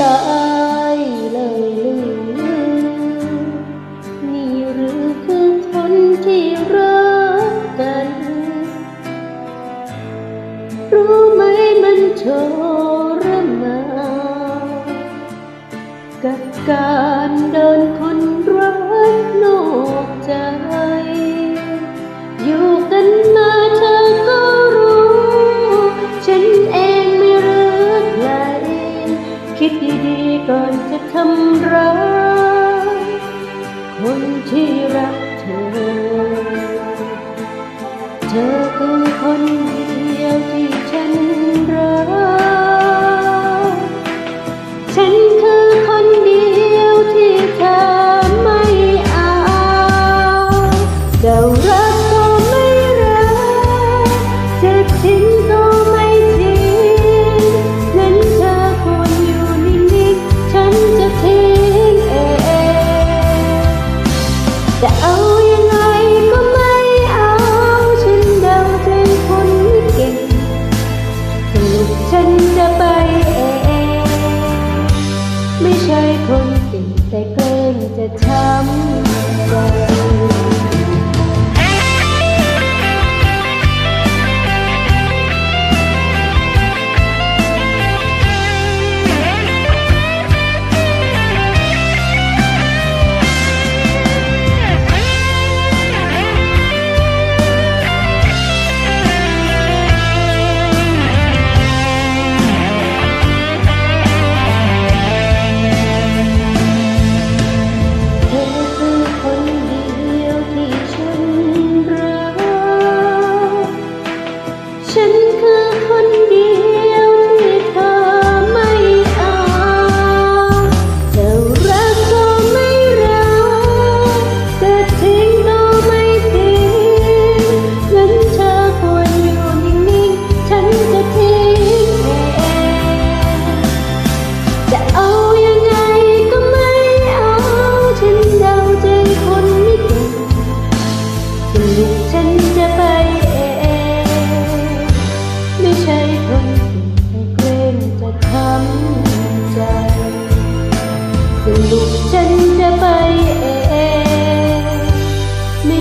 ตายเลยลืมนี่หรือคือคนที่รักกัน รู้ไหมมันโทรมานกับการโดนค เธอคือคนเดียวที่ฉันรัก ฉันคือคนเดียวที่เธอไม่เอาเดา ไม่ใช่คนติดแต่เกรงจะช้ำใจ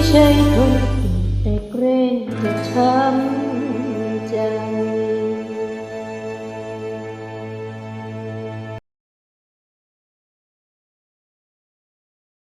谁懂？